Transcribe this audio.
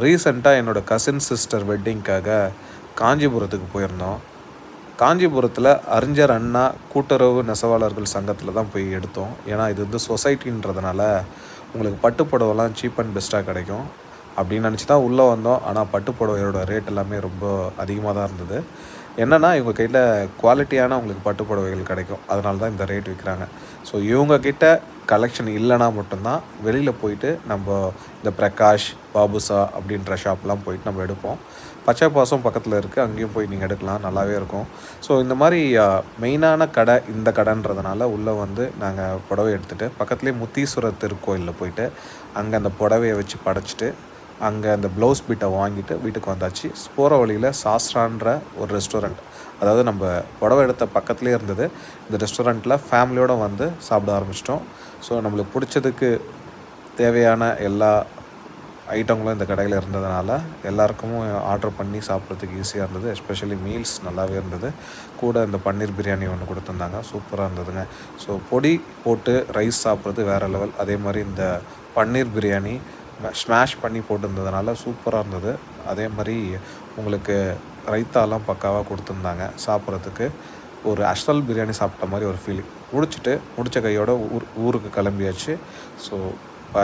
ரீசெண்டாக என்னோடய cousin sister வெட்டிங்க்காக காஞ்சிபுரத்துக்கு போயிருந்தோம். காஞ்சிபுரத்தில் அறிஞர் அண்ணா கூட்டுறவு நெசவாளர்கள் சங்கத்தில் தான் போய் எடுத்தோம். ஏன்னா இது வந்து சொசைட்டின்றதுனால உங்களுக்கு பட்டு புடவைலாம் சீப் அண்ட் பெஸ்ட்டாக கிடைக்கும். அப்படின்னு நினச்சி தான் உள்ளே வந்தோம். ஆனால் பட்டு புடவையோட ரேட் எல்லாமே ரொம்ப அதிகமாக தான் இருந்தது. என்னென்னா இவங்க கையில் குவாலிட்டியான உங்களுக்கு பட்டு புடவைகள் கிடைக்கும். அதனால தான் இந்த ரேட் விற்கிறாங்க ஸோ இவங்கக்கிட்ட கலெக்ஷன் இல்லைனா மட்டும்தான் வெளியில் போயிட்டு நம்ம இந்த பிரகாஷ் பாபுசா அப்படின்ற ஷாப்லாம் போயிட்டு நம்ம எடுப்போம். பச்சை பாசம் பக்கத்தில் இருக்குது அங்கேயும் போய் நீங்கள் எடுக்கலாம் நல்லாவே இருக்கும். ஸோ இந்த மாதிரி மெயினான கடை இந்த கடைன்றதுனால உள்ளே வந்து நாங்கள் புடவை எடுத்துகிட்டு பக்கத்துலேயே முத்தீஸ்வரர் திருக்கோயிலில் போயிட்டு அங்கே அந்த புடவையை வச்சு படைச்சிட்டு அங்கே அந்த ப்ளவுஸ் பீட்டை வாங்கிட்டு வீட்டுக்கு வந்தாச்சு. போகிற வழியில் சாஸ்ரான்ற ஒரு ரெஸ்டாரண்ட் அதாவது நம்ம புடவை எடுத்த பக்கத்துலேயே இருந்தது. இந்த ரெஸ்டாரண்ட்டில் ஃபேமிலியோடு வந்து சாப்பிட ஆரம்பிச்சிட்டோம். ஸோ நம்மளுக்கு பிடிச்சதுக்கு தேவையான எல்லா ஐட்டங்களும் இந்த கடையில் இருந்ததுனால எல்லாருக்கும் ஆர்டர் பண்ணி சாப்பிட்றதுக்கு ஈஸியாக இருந்தது. எஸ்பெஷலி மீல்ஸ் நல்லாவே இருந்தது. கூட இந்த பன்னீர் பிரியாணி ஒன்று கொடுத்துருந்தாங்க. சூப்பராக இருந்ததுங்க. ஸோ பொடி போட்டு ரைஸ் சாப்பிட்றது வேறு லெவல் அதே மாதிரி இந்த பன்னீர் பிரியாணி ஸ்மாஷ் பண்ணி போட்டிருந்ததுனால சூப்பராக இருந்தது. அதே மாதிரி உங்களுக்கு ரைத்தாலாம் பக்காவாக கொடுத்துருந்தாங்க சாப்பிட்றதுக்கு. ஒரு அஷ்ரல் பிரியாணி சாப்பிட்ட மாதிரி ஒரு ஃபீலிங் முடிச்சுட்டு முடித்த கையோட ஊர் ஊருக்கு கிளம்பியாச்சு. ஸோ